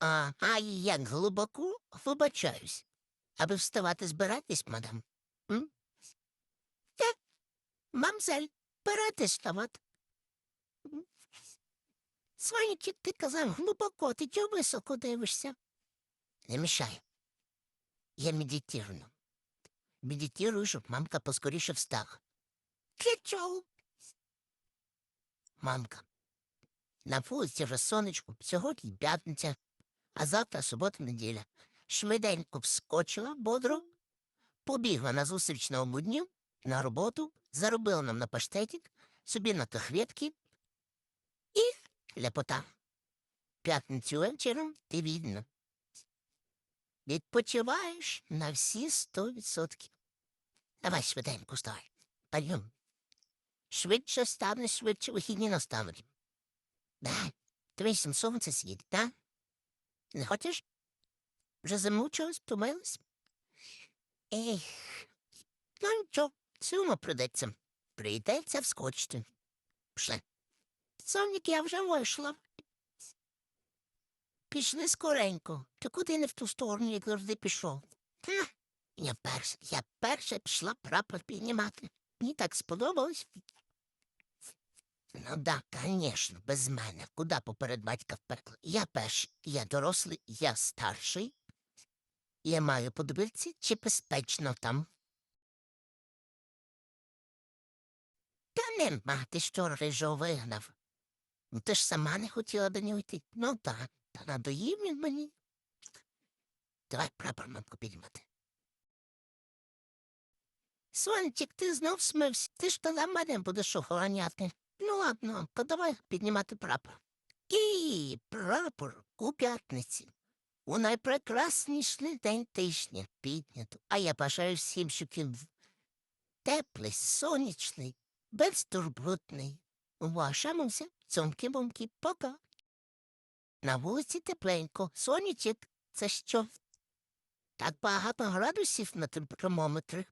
А, а як глибоко вибачаюсь. Аби вставати збиратись, мадам. М? Так, мамзель, пора ставати. Сванічик, ти казав глибоко, ти чого високо дивишся? Не мішай. Я медитирую. Медитирую, щоб мамка поскоріше встала. Для чого? Мамка, на вулиці вже сонечко, сьогодні п'ятниця, а завтра субота-неділя. Швиденько вскочила бодро, побігла на зустріч на обудню, на роботу, заробила нам на паштетик, собі на тахветки і ляпота. П'ятницю вечором ти вільна. Відпочиваєш на всі сто відсотків. Давай швиденько вставай. Пойдем. Швидше станеш, швидше вихідні настануть. Да, дивись, сонце світить, да? Не хочеш? Вже замучилась, втомилась? Ех, ну нічого, сумно прийдеться. Прийдеться вскочити. Пішли. Сонік, я вже вийшла. Пішли скоренько. Ти куди не в ту сторону, як завжди пішов? Ха, я перша, я перша пішла прапор піднімати. Мені так сподобалось. Ну да, конечно, без мене. Куда поперед батька вперед? Я перший, я дорослий, я старший. Я маю подивитися, чи безпечно там. Та нема, ти що рижо вигнав. Ну ти ж сама не хотіла до нього йти. Ну так, та надоїв він мені. Давай прапор мамку піднімати. Сончик, ти знов смився. Ти ж тоді мене будеш охороняти. Ну ладно, то давай піднімати прапор. І прапор у п'ятниці. У найпрекрасніший день тижня піднято. А я бажаю всім, щоб він теплий, сонячний, безтурботний. Вашамуся, цьомки-бомки, пока. На вулиці тепленько, сонячок, це що? Так багато градусів на термометрі.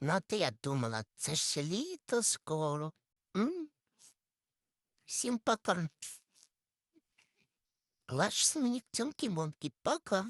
Ну, ти я думала, це ж літо скоро. М? Всім пока. Клаш мені цьомки-момки, пока.